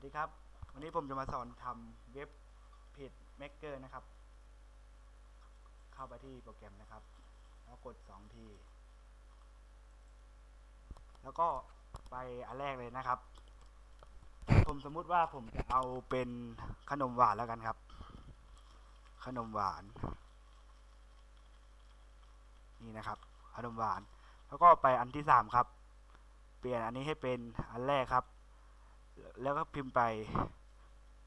สดีครับ วันนี้ผมจะมาสอนทำเว็บเพจ Maker นะครับ เข้าไปที่โปรแกรมนะครับ แล้วกด 2 ที แล้วก็ไปอันแรกเลยนะครับ ผมสมมุติว่าผมจะเอาเป็นขนมหวานแล้วกันครับ ขนมหวาน นี่นะครับ ขนมหวาน แล้วก็ไปอันที่สามครับ เปลี่ยนอันนี้ให้เป็นอันแรกครับ แล้วก็พิมพ์ไป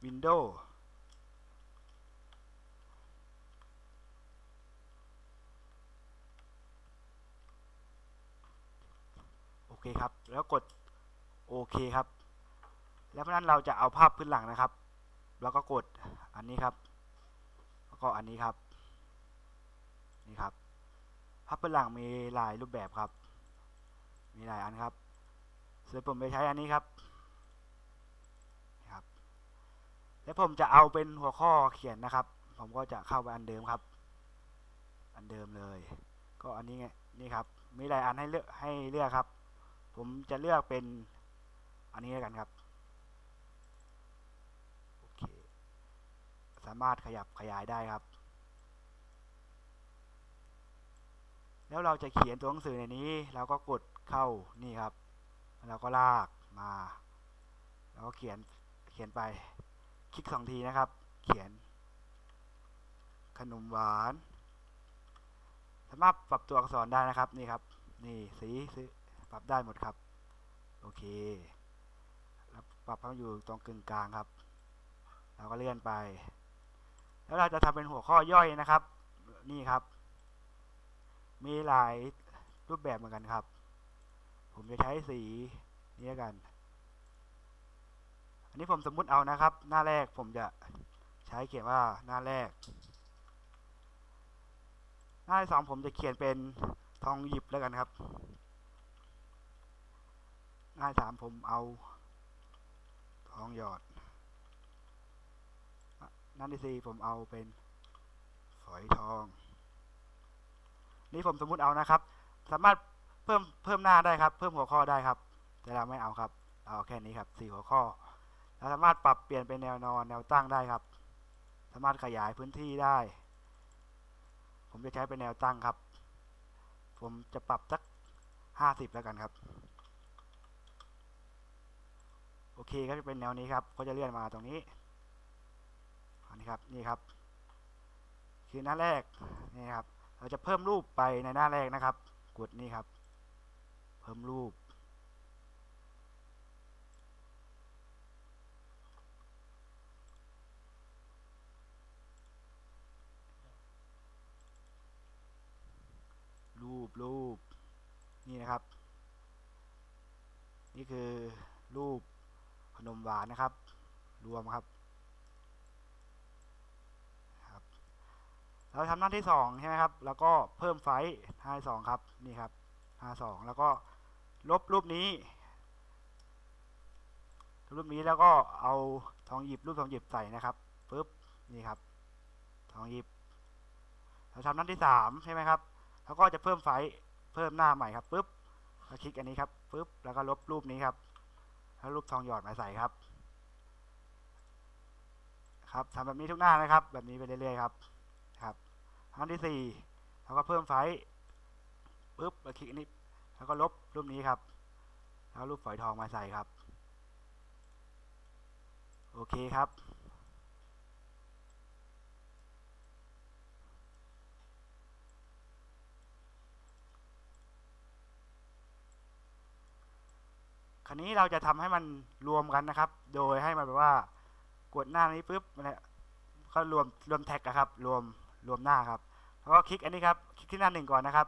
Windows โอเคครับ แล้วกดโอเคครับ แล้วเพราะนั้นเราจะเอาภาพพื้นหลังนะครับ แล้วก็กดอันนี้ครับ แล้วก็อันนี้ครับ นี่ครับ ภาพพื้นหลังมีหลายรูปแบบครับ มีหลายอันครับส่วนผมไปใช้อันนี้ครับครับ แล้วผมจะเอาเป็นหัวข้อเขียนนะครับ ผมก็จะเข้าไปอันเดิมครับ อันเดิมเลย ก็อันนี้ไงนี่ครับ มีหลายอันให้เลือกให้เลือกครับ ผมจะเลือกเป็นอันนี้แล้วกันครับโอเคสามารถขยับขยายได้ครับ แล้วเราจะเขียนตัวหนังสือในนี้เราก็กดเข้านี่ครับ แล้วก็ลากมา แล้วก็เขียนเขียนไป คลิกสองทีนะครับ เขียน ขนมหวาน สามารถปรับตัวอักษรได้นะครับ นี่ครับ นี่สีสีปรับได้หมดครับ โอเคแล้วปรับให้อยู่ตรงกึ่งกลางครับ เราก็เลื่อนไป แล้วเราจะทำเป็นหัวข้อย่อยนะครับ นี่ครับ มีหลายรูปแบบเหมือนกันครับ ผมจะใช้สีนี้กัน อันนี้ผมสมมุติเอานะครับ หน้าแรกผมจะใช้เขียนว่าหน้าแรก หน้าที่สองผมจะเขียนเป็นทองหยิบแล้วกันครับ หน้าสามผมเอาทองหยอด หน้าที่สี่ผมเอาเป็นฝอยทอง นี่ผมสมมุติเอานะครับ สามารถเพิ่มเพิ่มหน้าได้ครับ เพิ่มหัวข้อได้ครับ แต่เราไม่เอาครับ เอาแค่นี้ครับสี่หัวข้อ เราสามารถปรับเปลี่ยนเป็นแนวนอนแนวตั้งได้ครับ สามารถขยายพื้นที่ได้ ผมจะใช้เป็นแนวตั้งครับ ผมจะปรับสักห้าสิบแล้วกันครับ โอเคก็จะเป็นแนวนี้ครับก็จะเลื่อนมาตรงนี้อันนี้ครับนี่ครับ คือหน้าแรกนี่ครับ เราจะเพิ่มรูปไปในหน้าแรกนะครับ กดนี่ครับ เพิ่มรูปรูปรูป นี่นะครับ นี่คือรูปขนมหวานนะครับ รวมครับครับเราทำหน้าที่สองใช่ไหมครับ แล้วก็เพิ่มไฟล์ห้าสองครับนี่ครับห้าสองแล้วก็ลบรูปนี้ รูปนี้แล้วก็เอาทองหยิบรูปทองหยิบใส่นะครับปึ๊บนี่ครับ ทองหยิบเราทำหน้าที่สามใช่ไหมครับ แล้วก็จะเพิ่มไฟ เพิ่มหน้าใหม่ครับปึ๊บแล้วคลิกอันนี้ครับปึ๊บแล้วก็ลบรูปนี้ครับแล้วรูปทองหยอดมาใส่ครับ ครับทำแบบนี้ทุกหน้านะครับ แบบนี้ไปเรื่อยๆครับครับหน้าที่สี่แล้วก็เพิ่มไฟปึ๊บแล้วคลิกอันนี้ แล้วก็ลบรูปนี้ครับ แล้วรูปฝอยทองมาใส่ครับ โอเคครับ ราวนี้เราจะทำให้มันรวมกันนะครับ โดยให้มันแบบว่ากดหน้านี้ปุ๊บมันก็รวมรวมแท็กอะครับ รวมรวมหน้าครับ แล้วก็คลิกอันนี้ครับ คลิกที่หน้าหนึ่งก่อนนะครับ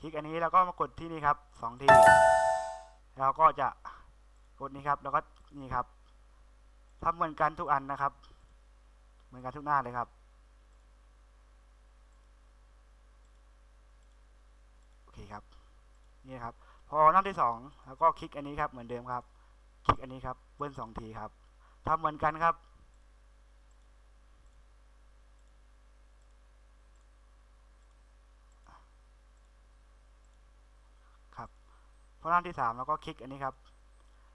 คลิกอันนี้แล้วก็มากดที่นี่ครับสองทีเราก็จะกดนี้ครับ แล้วก็นี่ครับทำเหมือนกันทุกอันนะครับ เหมือนกันทุกหน้าเลยครับโอเคครับ นี่ครับ พอหน้าที่สองแล้วก็คลิกอันนี้ครับเหมือนเดิมครับ คลิกอันนี้ครับเบิ้ลสองทีครับทำเหมือนกันครับครับพอหน้าที่สามแล้วก็คลิกอันนี้ครับ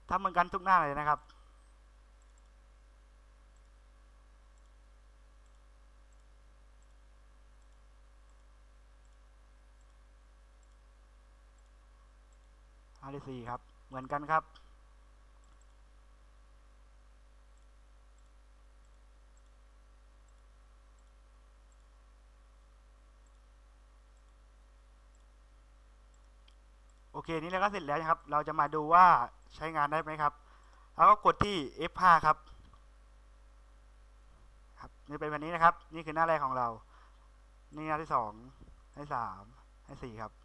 ทำเหมือนกันทุกหน้าเลยนะครับาที่สี่ครับ เหมือนกันครับ โอเค นี่เราก็เสร็จแล้วนะครับ เราจะมาดูว่าใช้งานได้ไหมครับ แล้วก็กดที่ F5 ครับ ครับนี่เป็นแบบนี้นะครับ นี่คือหน้าแรกของเรา นี่หน้าที่สองหน้าที่สามหน้าที่สี่ครับ